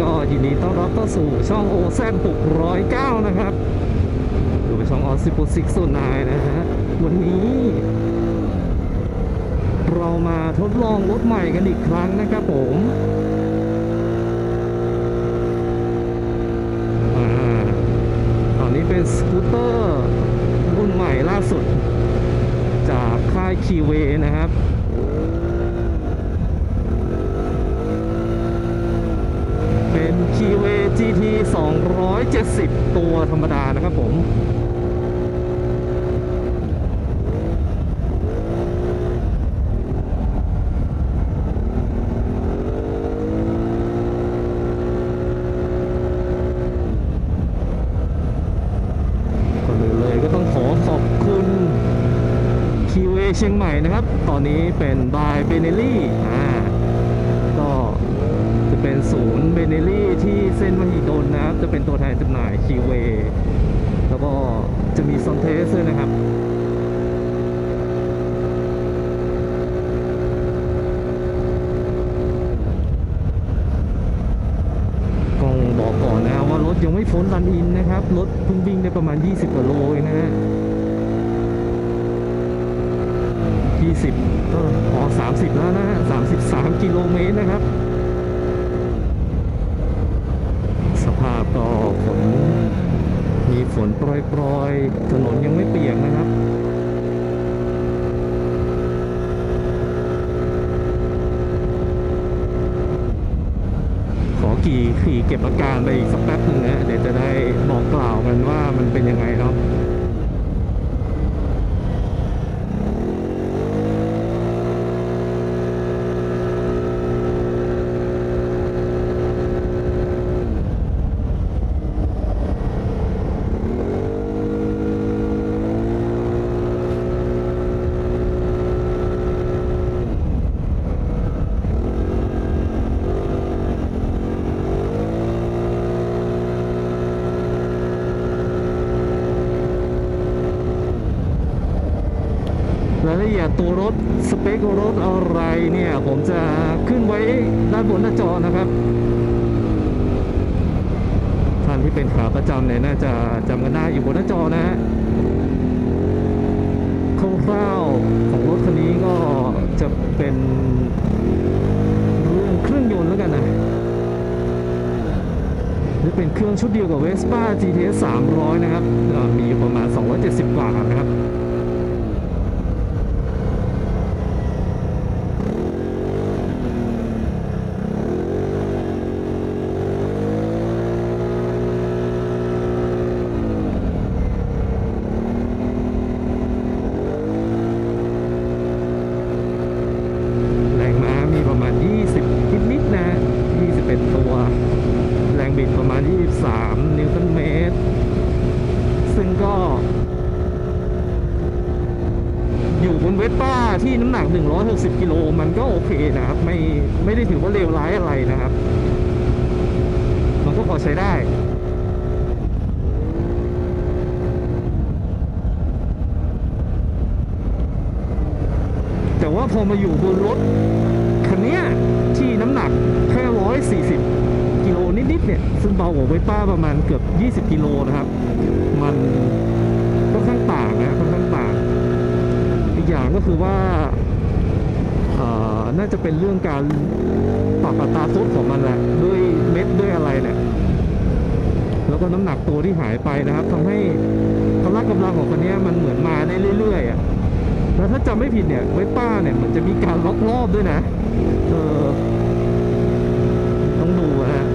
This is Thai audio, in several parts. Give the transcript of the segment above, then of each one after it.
ก็ยินดีต้อนรับเข้าสู่ช่องโอแซน609 นะครับดูเป็นช่องออซิปุซิกสุนายนะฮะ วันนี้ เรามาทดลองรถใหม่กันอีกครั้งนะครับผมอ่าตอนนี้เป็นสกูตเตอร์รุ่นใหม่ล่าสุด จากค่ายคีเวนะครับ เป็น k w GT 270 ตัวธรรมดานะครับผมเลยก็ต้องขอขอบคุณ k w เชียงใหม่นะครับ ตอนนี้เป็นบายเบเนลี่อ่า เป็นศูนย์เบเนลี่ที่เส้นมหิดลนะครับ จะเป็นตัวแทนจำหน่ายคีเว แล้วก็จะมีซอนเทสด้วยนะครับต้องบอกก่อนนะครับว่ารถยังไม่พ้นรันอินนะครับ รถเพิ่งวิ่งได้ประมาณ 20กว่าโลเองนะฮะ20ก็พอ30 แล้วนะฮะ33 กิโลเมตรนะครับ สภาพ ก็ฝนมีฝนโปรยๆ ถนนยังไม่เปียกนะครับขอขี่ขี่เก็บอาการไปอีกสักแป๊บหนึ่งนะเดี๋ยวจะได้บอกกล่าวกันว่ามันเป็นยังไงครับะ รายละเอียดตัวร ถสเปครถอะไรเนี่ยผมจะขึ้นไว้ด้านบนหน้าจอนะครับท่านที่เป็นขาประจำเนี่ยน่าจะจำกันได้อยู่บนหน้าจอนะฮะคร่าวๆของรถคันนี้ก็จะเป็นเรื่องเครื่องยนต์แล้วกันนะจะเป็นเครื่องชุดเดียวกับ Vespa GTS 300 นะครับ มีอยู่ประมาณ 270 กว่านะครับ แรงม้ามีประมาณ 20 นิดนิดๆนะ 21 ตัว แรงบิดประมาณ 23 นิวตันเมตร ซึ่งก็ อยู่บนเวสป้า ที่น้ำหนัก 160 กิโลมันก็โอเคนะครับ ไม่ไม่ได้ถือว่าเลวร้ายอะไรนะครับ มันก็พอใช้ได้แต่ว่าพอมาอยู่บนรถคันนี้ที่น้ำหนักแค่ร้อยสี่สิบกิโลนิดๆเนี่ย ซึ่งเบากว่าเวป้าประมาณเกือบยี่สิบกิโลนะครับ มันค่อนข้างต่างนะค่อนข้างต่าง อย่างก็คือว่าน่าจะเป็นเรื่องการปรับอัตราซุดของมันแหละ ด้วยเม็ดด้วยอะไรเนี่ยแล้วก็น้ำหนักตัวที่หายไปนะครับทำให้พละกำลังของคันเนี้ยมันเหมือนมาได้เรื่อยๆอะแล้วถ้าจำไม่ผิดเนี่ยเวป้าเนี่ยเหมือนจะมีการล็อกรอบด้วยนะ เออ ต้องดูนะฮะ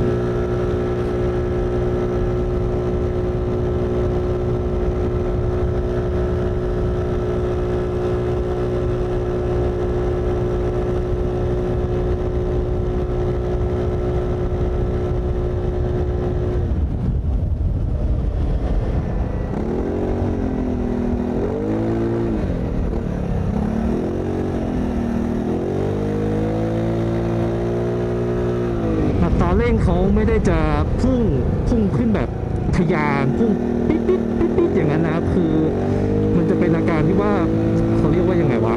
อัตรา เร่งเขาไม่ได้จะพุ่งพุ่งขึ้นแบบทะยานพุ่งปิ๊ดปิ๊ดปิ๊ดปิ๊ดอย่างนั้นนะครับคือมันจะเป็นอาการที่ว่าเขาเรียกว่ายังไงวะ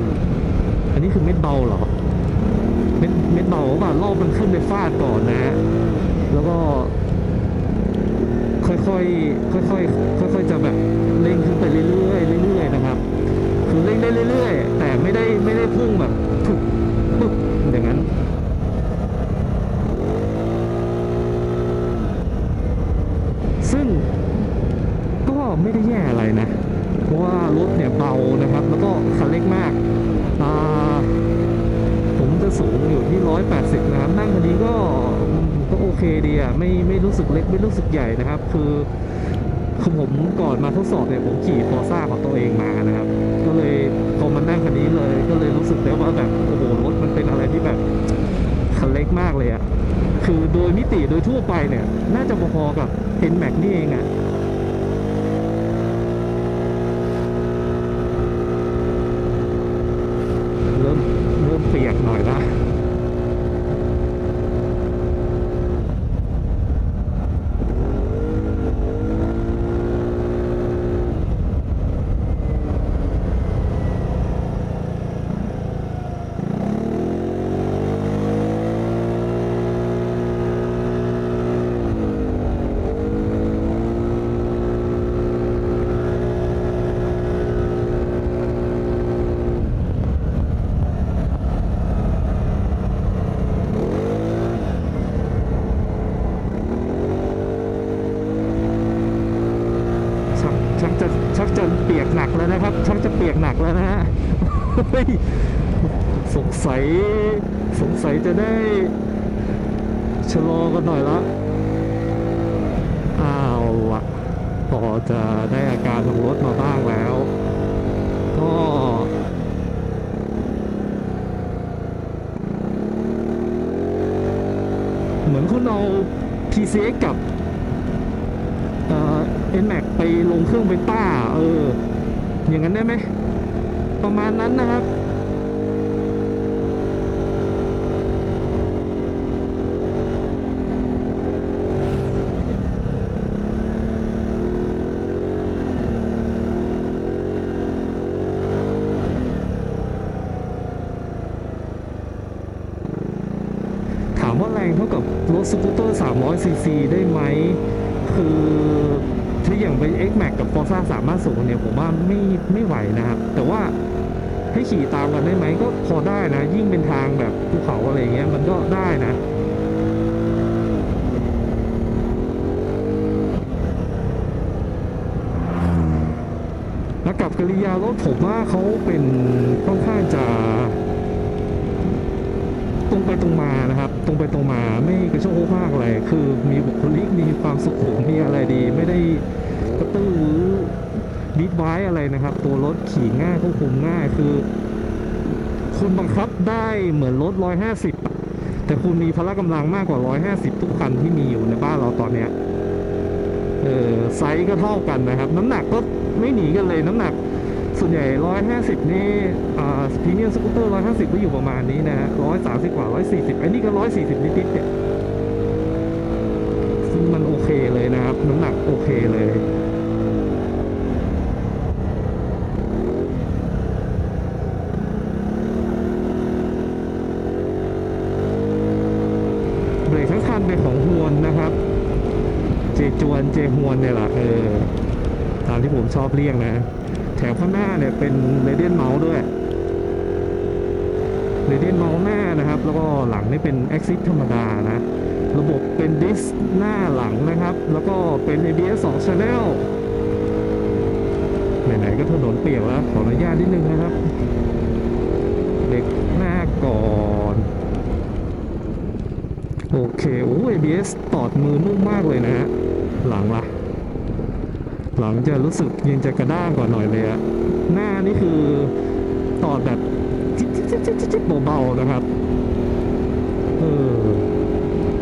อันนี้คือเม็ดเบาเหรอเม็ดเม็ดเบาว่ารอบมันขึ้นไปฟาดก่อนนะฮะแล้วก็ ค่อยๆค่อยๆค่อยๆจะแบบเร่งขึ้นไปเรื่อยๆเรื่อยๆนะครับ คือเร่งได้เรื่อยๆแต่ไม่ได้ไม่ได้พุ่งแบบถึกปึ๊บอย่างนั้น ซึ่งก็ไม่ได้แย่อะไรนะ เพราะว่ารถเนี่ยเบานะครับ แล้วก็คันเล็กมากาผมจะสูงอยู่ที่ 180 นะครับ นั่งคันนี้ก็ก็โอเคดีอะไม่ไม่รู้สึกเล็กไม่รู้สึกใหญ่นะครับ คือคือผมก่อนมาทดสอบเนี่ยผมขี่ฟอร์ซ่าของตัวเองมานะครับ ก็เลยพอมานั่งคันนี้เลย ก็เลยรู้สึกได้ว่าแบบโอ้โหรถมันเป็นอะไรที่แบบคันเล็กมากเลยอะคือโดยมิติโดยทั่วไปเนี่ย น่าจะพอๆกับ n m a x นี่เองอะริ่มเริ่มเปียกหน่อยละชักชักจะชักจะเปียกหนักแล้วนะครับ ชักจะเปียกหนักแล้วนะฮะ เฮ้ยสงสั ยสงสัยจะได้ชะลอกันหน่อยละอ้าวละพอจะได้อาการของรถมาบ้างแล้วก็เหมือนคุณเอา PCX กับเอ่อ NMAX ไปลงเครื่องเบต้า เออ อย่างนั้นได้ไหม ประมาณนั้นนะครับ 44ได้ไหม คือถ้าอย่างไป X Max กับ Forza สูงเนี่ยผมว่าไม่ไม่ไหวนะครับ แต่ว่าให้ขี่ตามกันได้ไหมก็พอได้นะ ยิ่งเป็นทางแบบภูเขาอะไรเงี้ยมันก็ได้นะนักกับกริยารถผมว่าเขาเป็นค่อนข้างจะ รงไปตรงมานะครับ ตรงไปตรงมาไม่กระโชกโคกมากอะไรคือมีบุคลิกมีความสุขุมมีอะไรดี ไม่ได้กระตือรือบิ๊กไว้อะไรนะครับ ตัวรถขี่ง่ายควบคุมง่ายคือ คุณบังคับได้เหมือนรถ 150 แต่คุณมีพละกำลังมากกว่า 150 ทุกคันที่มีอยู่ในบ้านเราตอนเนี้ยเออไซส์ก็เท่ากันนะครับ น้ำหนักก็ไม่หนีกันเลยน้ำหนัก ส่วนใหญ่ 150 นี่พรีเมียมสกูตเตอร์ 150 ก็อยู่ประมาณนี้นะฮะ130 กว่า 140 อันนี้ก็ 140 นิดๆเนี่ยซึ่งมันโอเคเลยนะครับ น้ำหนักโอเคเลยเบรกทั้งคันเป็นของฮวนนะครับ เจจวนเจฮวนเนี่ยแหละเออตามที่ผมชอบเรียกนะ แถมข้างหน้าเนี่ยเป็นเรเดียนเมาส์ด้วยเรเดียนเมาส์หน้านะครับ แล้วก็หลังนี่เป็น Axis ธรรมดานะ ระบบเป็นดิสหน้าหลังนะครับ แล้วก็เป็น ABS 2 Channel ไหนๆก็ถนนเปียกแล้ว ขออนุญาตนิดนึงนะครับ เด็กหน้าก่อนโอเค โอ้ ABS ตอดมือนุ่มมากเลยนะฮะ หลังล่ะ หลังจะรู้สึกยังจะกระด้างกว่าหน่อยเลยอะหน้านี่คือตอดแบบจิ๊บจิ๊บจิ๊บจิ๊บเบาๆนะครับเออ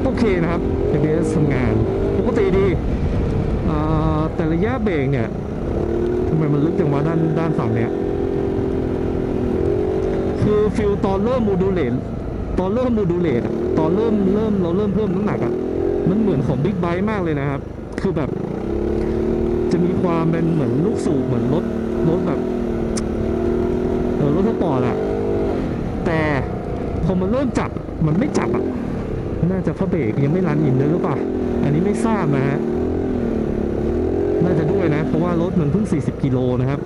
โอเคนะครับ ABS ทำงานปกติดีอ่าแต่ระยะเบรกเนี่ยทำไมมันลึกจังวะด้านด้านฝั่งเนี้ยคือฟิลตอนเริ่มโมดูเลตตอนเริ่มโมดูเลตตอนเริ่มเริ่มเราเริ่มเพิ่มน้ำหนักอะมันเหมือนของบิ๊กไบค์มากเลยนะครับ คือแบบ ความเป็นเหมือนลูกสูบเหมือนรถรถแบบเออรถสปอร์ตอะแต่พอมันเริ่มจับมันไม่จับอะน่าจะเพราะเบรกยังไม่รันอินเลยหรือเปล่าอันนี้ไม่ทราบนะฮะน่าจะด้วยนะ เพราะว่ารถมันเพิ่ง 40 กิโลนะครับ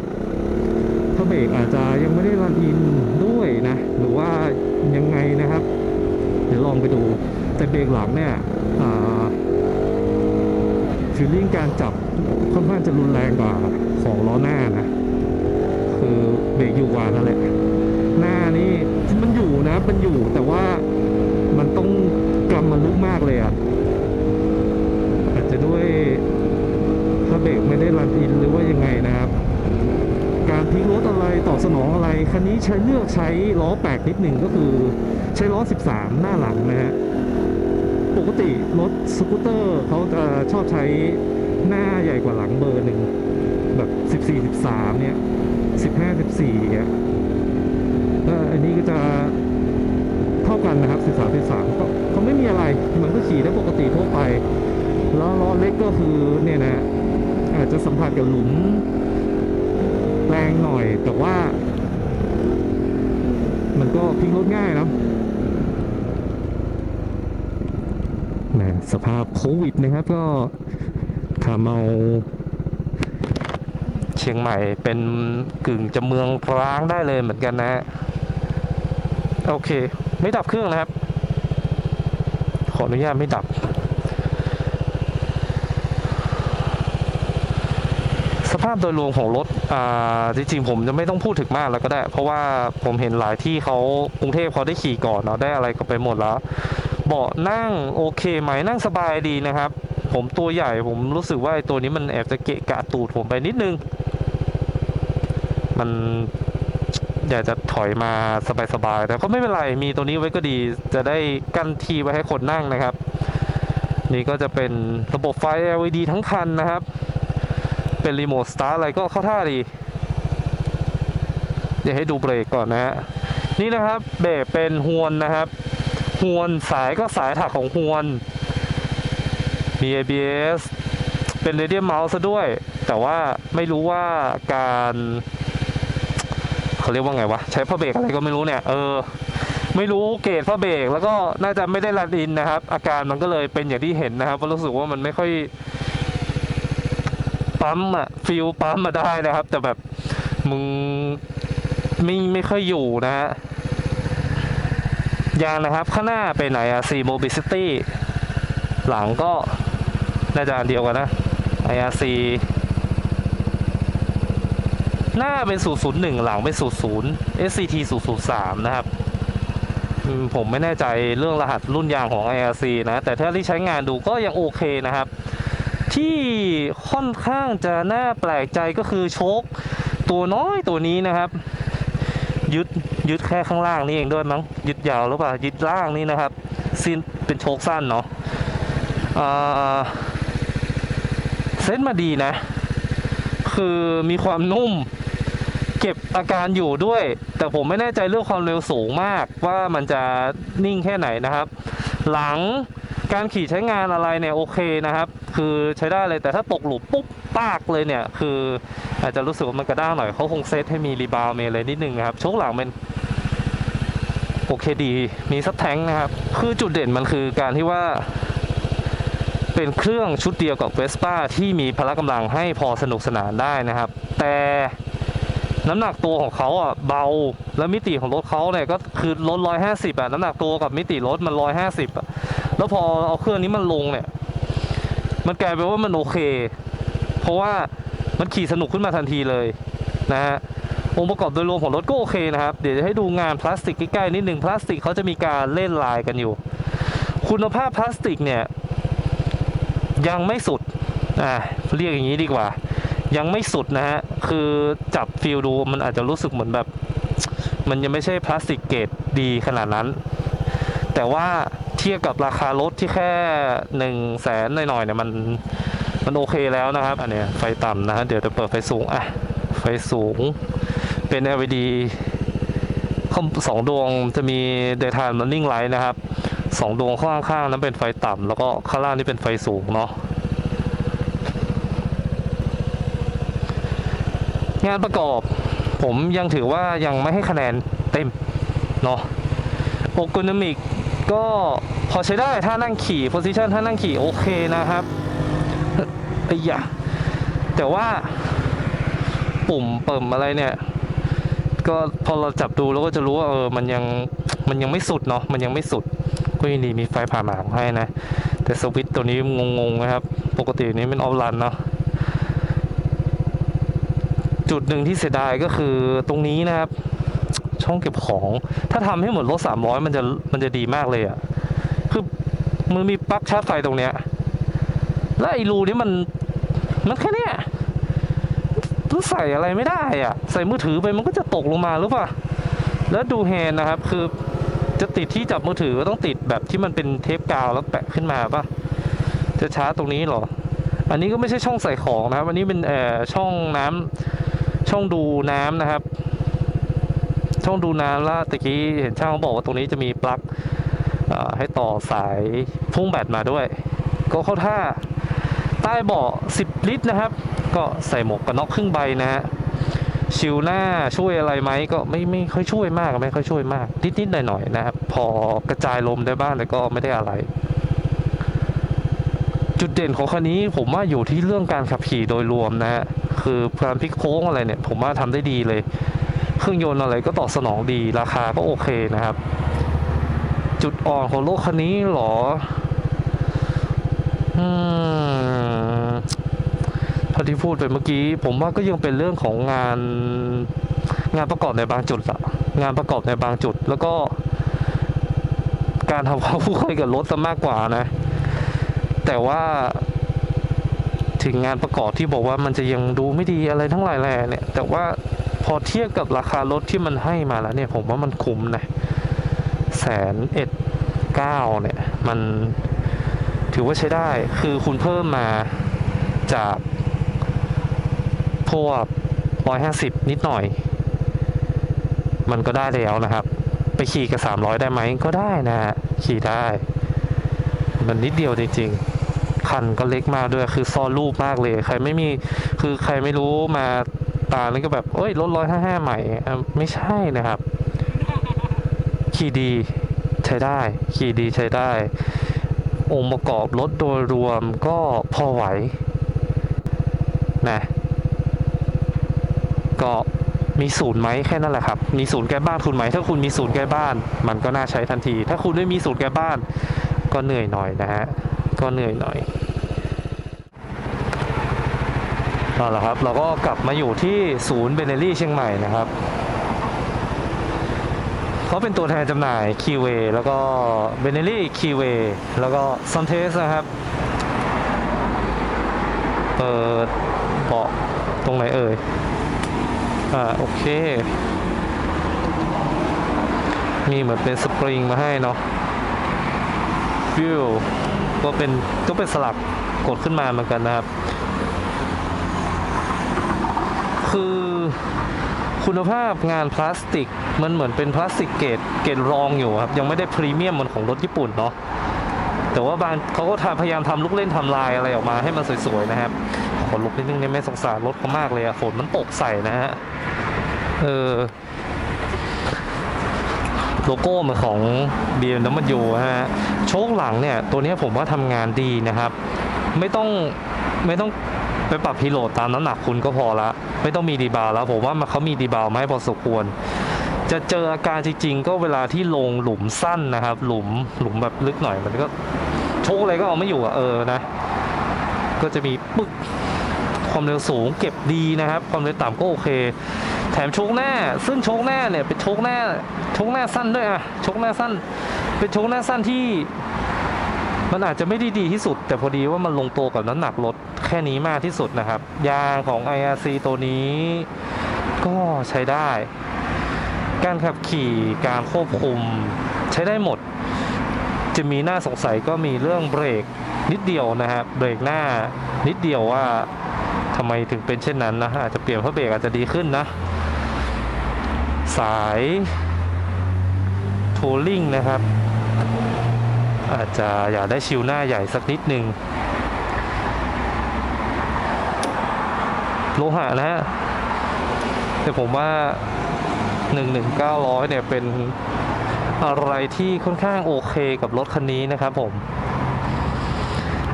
พระเบรกอาจจะยังไม่ได้รันอินด้วยนะ หรือว่ายังไงนะครับ เดี๋ยวลองไปดู แต่เบรกหลังเนี่ยฟีลลิ่งการจับ ค่อนข้างจะรุนแรงกว่าของล้อหน้านะ คือเบรกอยู่กว่านั่นแหละ หน้านี่มันอยู่นะ มันอยู่แต่ว่ามันต้องกำมันลึกมากเลยอะ่ะอาจจะด้วยถ้าเบรกไม่ได้รันอินหรือว่ายังไงนะครับ การพลิกรถอะไรตอบสนองอะไร คันนี้ใช้เลือกใช้ล้อแปลกนิดหนึ่งก็คือใช้ล้อ 13 หน้าหลังนะฮะปกติรถสกูตเตอร์เขาจะชอบใช้ หน้าใหญ่กว่าหลังเบอร์หนึ่งแบบ14 13เนี่ย15 14เนี่ยก็อันนี้ก็จะเท่ากันนะครับ13 13ก็ก็ไม่มีอะไรมันก็ขี่ได้ปกติทั่วไปแล้วล้อเล็กก็คือเนี่ยนะอาจจะสัมผัสกับหลุมแรงหน่อยแต่ว่า มันก็พลิกรถง่ายนะแหมสภาพโควิดนะครับก็ ทำเอาเชียงใหม่เป็นกึ่งจะเมืองร้างได้เลยเหมือนกันนะฮะโอเค ไม่ดับเครื่องนะครับ ขออนุญาตไม่ดับ สภาพโดยรวมของรถอ่าจริงๆผมจะไม่ต้องพูดถึงมากแล้วก็ได้ เพราะว่าผมเห็นหลายที่เขากรุงเทพเขาได้ขี่ก่อนเนาะได้อะไรก็ไปหมดแล้ว เบาะนั่งโอเคไหมนั่งสบายดีนะครับ ผมตัวใหญ่ผมรู้สึกว่าไอ้ตัวนี้มันแอบจะเกะกะตูดผมไปนิดนึง มันอยากจะถอยมาสบายๆแต่ก็ไม่เป็นไรมีตัวนี้ไว้ก็ดีจะได้กั้นที่ไว้ให้คนนั่งนะครับ นี่ก็จะเป็นระบบไฟ LED ทั้งคันนะครับ เป็นรีโมทสตาร์ทอะไรก็เข้าท่าดีเดี๋ยวให้ดูเบรกก่อนนะฮะนี่นะครับเบรกเป็นฮวนนะครับฮวนสายก็สายถักของฮวน มี ABS เป็นเรเดียมเมาส์ซะด้วย แต่ว่าไม่รู้ว่าการเขาเรียกว่าไงวะ ใช้ผ้าเบรกอะไรก็ไม่รู้เนี่ย เออ ไม่รู้เกรดผ้าเบรกแล้วก็น่าจะไม่ได้รันอินนะครับ อาการมันก็เลยเป็นอย่างที่เห็นนะครับรู้สึกว่ามันไม่ค่อยปั๊มอะฟิลปั๊มมาได้นะครับ แต่แบบมึงไม่ไม่ค่อยอยู่นะฮะยางนะครับ ข้างหน้าเป็นไหนอะ4 Mobility หลังก็ น่าจะอันเดียวกันนะ IRC หน้าเป็น 001 หลังเป็น 00 SCT 003 นะครับ ผมไม่แน่ใจเรื่องรหัสรุ่นยางของ IRC นะ แต่ถ้าที่ใช้งานดูก็ยังโอเคนะครับ ที่ค่อนข้างจะน่าแปลกใจก็คือโชคตัวน้อยตัวนี้นะครับยึดยึดแค่ข้างล่างนี่เองด้วยมั้งยึดยาวหรือเปล่ายึดล่างนี่นะครับสิ้นเป็นโชคสั้นเนาะอ่า เซ็ตมาดีนะ คือมีความนุ่ม เก็บอาการอยู่ด้วย แต่ผมไม่แน่ใจเรื่องความเร็วสูงมาก ว่ามันจะนิ่งแค่ไหนนะครับ หลังการขี่ใช้งานอะไรเนี่ยโอเคนะครับ คือใช้ได้เลยแต่ถ้าตกหลุมปุ๊บปากเลยเนี่ย คืออาจจะรู้สึกว่ามันกระด้างหน่อยเขาคงเซตให้มีรีบาวด์มีอะไรนิดนึงนะครับโชคหลังมันโอเคดี มีซับแทงนะครับ คือจุดเด่นมันคือการที่ว่า เป็นเครื่องชุดเดียวกับเวสป้าที่มีพละกำลังให้พอสนุกสนานได้นะครับ แต่น้ำหนักตัวของเขาอะเบาแล้วมิติของรถเขาเนี่ยก็คือรถร้อยห้าสิบอะน้ำหนักตัวกับมิติรถมันร้อยห้าสิบอะแล้วพอเอาเครื่องนี้มันลงเนี่ย มันกลายเป็นว่ามันโอเค เพราะว่ามันขี่สนุกขึ้นมาทันทีเลยนะฮะองค์ประกอบโดยรวมของรถก็โอเคนะครับ เดี๋ยวจะให้ดูงานพลาสติกใกล้ๆนิดหนึ่งพลาสติกเขาจะมีการเล่นลายกันอยู่ คุณภาพพลาสติกเนี่ย ยังไม่สุดอ่าเรียกอย่างนี้ดีกว่า ยังไม่สุดนะฮะ คือจับฟีลดูมันอาจจะรู้สึกเหมือนแบบ มันยังไม่ใช่พลาสติกเกรดดีขนาดนั้น แต่ว่าเทียบกับราคารถที่แค่หนึ่งแสนหน่อยๆเนี่ยมันมันโอเคแล้วนะครับ อันเนี้ยไฟต่ำนะฮะเดี๋ยวจะเปิดไฟสูงอะไฟสูงเป็น LED สองดวงจะมี daytime running light นะครับ สองดวงข้างๆนั้นเป็นไฟต่ำแล้วก็ข้างล่างนี่เป็นไฟสูงเนาะงานประกอบผมยังถือว่ายังไม่ให้คะแนนเต็มเนาะโอโกนมิกก็พอใช้ได้ถ้านั่งขี่โพซิชันถ้านั่งขี่โอเคนะครับไอ้ยะแต่ว่าปุ่มเปิมอะไรเนี่ย ก็พอเราจับดูเราก็จะรู้ว่าเออมันยังมันยังไม่สุดเนาะมันยังไม่สุด ก็ยังดีมีไฟผ่าหมากให้นะ แต่สวิตตัวนี้งงๆนะครับ ปกตินี้เป็นออฟรันเนาะจุดหนึ่งที่เสียดายก็คือตรงนี้นะครับ ช่องเก็บของ ถ้าทำให้หมดรถสามร้อยมันจะมันจะดีมากเลยอะ่ะคือมันมีปลั๊กชาร์จไฟตรงเนี้ยแล้วไอ้รูนี้มันมันแค่เนี้ยต้องใส่อะไรไม่ได้อะ่ะ ใส่มือถือไปมันก็จะตกลงมาหรือเปล่าแล้วดูแฮนนะครับคือ จะติดที่จับมือถือก็ต้องติดแบบที่มันเป็นเทปกาวแล้วแปะขึ้นมาป่ะจะชาร์จตรงนี้เหรอ อันนี้ก็ไม่ใช่ช่องใส่ของนะครับ อันนี้เป็นเอ่อช่องน้ำช่องดูน้ำนะครับ ช่องดูน้ำแล้วตะกี้เห็นช่างเขาบอกว่าตรงนี้จะมีปลั๊กให้ต่อสายพุ่งแบตมาด้วย ก็เข้าท่าใต้เบาะ10 ลิตรนะครับ ก็ใส่หมวกกันน็อกครึ่งใบนะฮะ ชิวหน้าช่วยอะไรไหมก็ไม่ไม่ค่อยช่วยมากไม่ค่อยช่วยมาก นิดนิดหน่อยหน่อยๆนะครับ พอกระจายลมได้บ้างแต่ก็ไม่ได้อะไร จุดเด่นของคันนี้ผมว่าอยู่ที่เรื่องการขับขี่โดยรวมนะฮะคือการพลิกโค้งอะไรเนี่ย ผมว่าทำได้ดีเลย เครื่องยนต์อะไรก็ตอบสนองดีราคาก็โอเคนะครับ จุดอ่อนของรถคันนี้เหรอ อืม ที่พูดไปเมื่อกี้ ผมว่าก็ยังเป็นเรื่องของงานงานประกอบในบางจุดอะงานประกอบในบางจุด แล้วก็ การทำความคุ้นเคยกับรถซะมากกว่านะ แต่ว่าถึงงานประกอบที่บอกว่ามันจะยังดูไม่ดีอะไรทั้งหลายแหล่เนี่ย แต่ว่าพอเทียบกับราคารถที่มันให้มาแล้วเนี่ย ผมว่ามันคุ้มนะแสนเอ็ดเก้าเนี่ย มันถือว่าใช้ได้ คือคุณเพิ่มมาจาก พวกร้อยห้าสิบนิดหน่อย มันก็ได้แล้วนะครับ ไปขี่กับสามร้อยได้ไหมก็ได้นะฮะขี่ได้ มันนิดเดียวจริงๆ คันก็เล็กมากด้วยคือซ่อนรูปมากเลย ใครไม่มีคือใครไม่รู้มาตาแล้วก็แบบเอ้ยรถร้อยห้าห้าใหม่ไม่ใช่นะครับ ขี่ดีใช้ได้ ขี่ดีใช้ได้ องค์ประกอบรถโดยรวมก็พอไหวนะ ก็มีศูนย์ไหมแค่นั้นแหละครับ มีศูนย์แก้บ้านคุณไหม ถ้าคุณมีศูนย์แก้บ้าน มันก็น่าใช้ทันที ถ้าคุณไม่มีศูนย์แก้บ้าน ก็เหนื่อยหน่อยนะฮะ ก็เหนื่อยหน่อยเอาละครับ เราก็กลับมาอยู่ที่ศูนย์เบเนลี่เชียงใหม่นะครับเขาเป็นตัวแทนจำหน่ายคีเวแล้วก็เบเนลี่คีเวแล้วก็ซันเทสนะครับ เปิดเบาะตรงไหนเอ่ย อ่าโอเค มีเหมือนเป็นสปริงมาให้เนาะฟิวก็เป็นก็เป็นสลักกดขึ้นมาเหมือนกันนะครับ คือคุณภาพงานพลาสติกมันเหมือนเป็นพลาสติกเกรดเกรดรองอยู่ครับ ยังไม่ได้พรีเมียมเหมือนของรถญี่ปุ่นเนาะแต่ว่าบางเขาก็พยายามทำลูกเล่นทำลายอะไรออกมาให้มันสวยๆนะครับขอลุกนิดนึงเนี่ยไม่สงสารรถเขามากเลยอะฝนมันตกใส่นะฮะ เออ โลโก้เหมือนของ BMW ฮะ โชคหลังเนี่ย ตัวนี้ผมว่าทำงานดีนะครับ ไม่ต้องไม่ต้องไปปรับพิโลดตามน้ำหนักคุณก็พอละ ไม่ต้องมีดีบาแล้ว ผมว่ามันเขามีดีบาร์มาให้พอสมควร จะเจออาการจริง ๆ ก็เวลาที่ลงหลุมสั้นนะครับ หลุมหลุมแบบลึกหน่อยมันก็โชคอะไรก็เอาไม่อยู่อะเออนะ ก็จะมีปึ๊กความเร็วสูงเก็บดีนะครับ ความเร็วต่ำก็โอเค แถมชคหน้า ซึ่งชคหน้าเนี่ยเป็นชคหน้าชคหน้าสั้นด้วยอะชคหน้าสั้น เป็นชคหน้าสั้นที่ มันอาจจะไม่ได้ดีที่สุด แต่พอดีว่ามันลงตัวกับน้ำหนักรถแค่นี้มากที่สุดนะครับ ยางของ IRC ตัวนี้ ก็ใช้ได้ การขับขี่การควบคุมใช้ได้หมด จะมีหน้าสงสัยก็มีเรื่องเบรกนิดเดียวนะครับเบรกหน้านิดเดียวว่าทำไมถึงเป็นเช่นนั้นนะอาจจะเปลี่ยนเพราะเบรกอาจจะดีขึ้นนะ สายทัวริงนะครับ อาจจะอยากได้ชิวหน้าใหญ่สักนิดหนึ่งโลหะนะฮะแต่ผมว่า 11900 เนี่ยเป็นอะไรที่ค่อนข้างโอเคกับรถคันนี้นะครับผม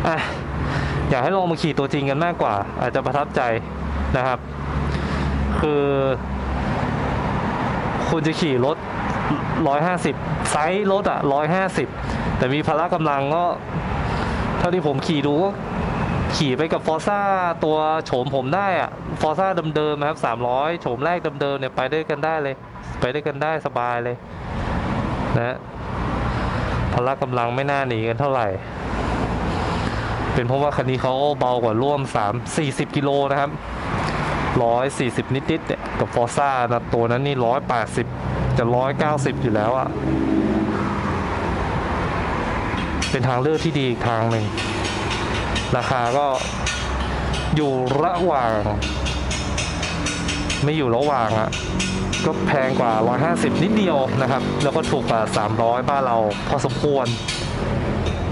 อะ อยากให้ลองมาขี่ตัวจริงกันมากกว่า อาจจะประทับใจนะครับ คือ คุณจะขี่รถ 150 ไซส์รถอะ150 แต่มีพละกำลังก็เท่าที่ผมขี่ดูก็ขี่ไปกับฟอร์ซ่าตัวโฉมผมได้อะฟอร์ซ่าเดิมๆนะครับ 300 โฉมแรกเดิมๆเนี่ยไปด้วยกันได้เลย ไปด้วยกันได้สบายเลยนะพละกำลังไม่น่าหนีกันเท่าไหร่ เป็นเพราะว่าคันนี้เขาเบากว่าร่วม 3 40 กิโลนะครับ 140 นิดๆเนี่ยกับฟอร์ซ่านะตัวนั้นนี่ 180 จะ 190 อยู่แล้วอะ่ะ เป็นทางเลือกที่ดีอีกทางหนึ่ง ราคาก็อยู่ระหว่าง ไม่อยู่ระหว่างอะก็แพงกว่า 150 นิดเดียวนะครับ แล้วก็ถูกกว่า 300 บ้านเราพอสมควร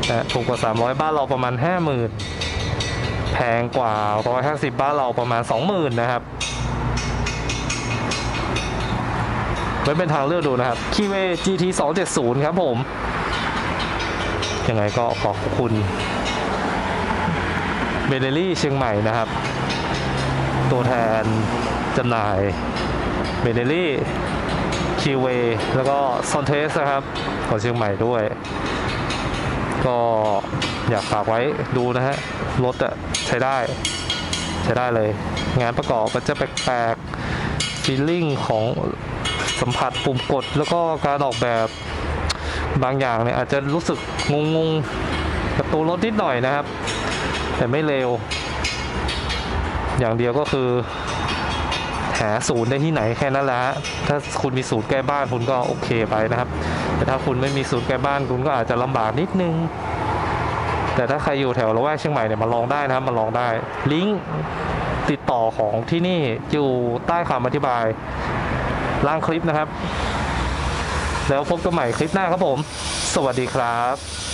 นะถูกกว่า 300 บ้านเราประมาณ 50,000 แพงกว่า 150 บ้านเราประมาณ 20,000 นะครับไว้เป็นทางเลือกดูนะครับคีเว GT 270 ครับผม ยังไงก็ขอบคุณเบเดลี่เชียงใหม่นะครับ ตัวแทนจำหน่ายเบเดลี่คิวเวแล้วก็ซอนเทสนะครับ ของเชียงใหม่ด้วย ก็ อยากฝากไว้ดูนะฮะรถอะใช้ได้ ใช้ได้เลย งานประกอบก็จะแปลกๆฟีลลิ่งของสัมผัสปุ่มกด แล้วก็การออกแบบบางอย่างเนี่ยอาจจะรู้สึกงงๆกับตัวรถนิดหน่อยนะครับ แต่ไม่เร็ว อย่างเดียวก็คือ หาศูนย์ได้ที่ไหนแค่นั้นแหละฮะถ้าคุณมีศูนย์ใกล้บ้านคุณก็โอเคไปนะครับ แต่ถ้าคุณไม่มีศูนย์ใกล้บ้านคุณก็อาจจะลำบากนิดนึง แต่ถ้าใครอยู่แถวละแวกเชียงใหม่เนี่ยมาลองได้นะครับมาลองได้ ลิงก์ติดต่อของที่นี่อยู่ใต้คำอธิบายล่างคลิปนะครับ แล้วพบกันใหม่คลิปหน้าครับผม สวัสดีครับ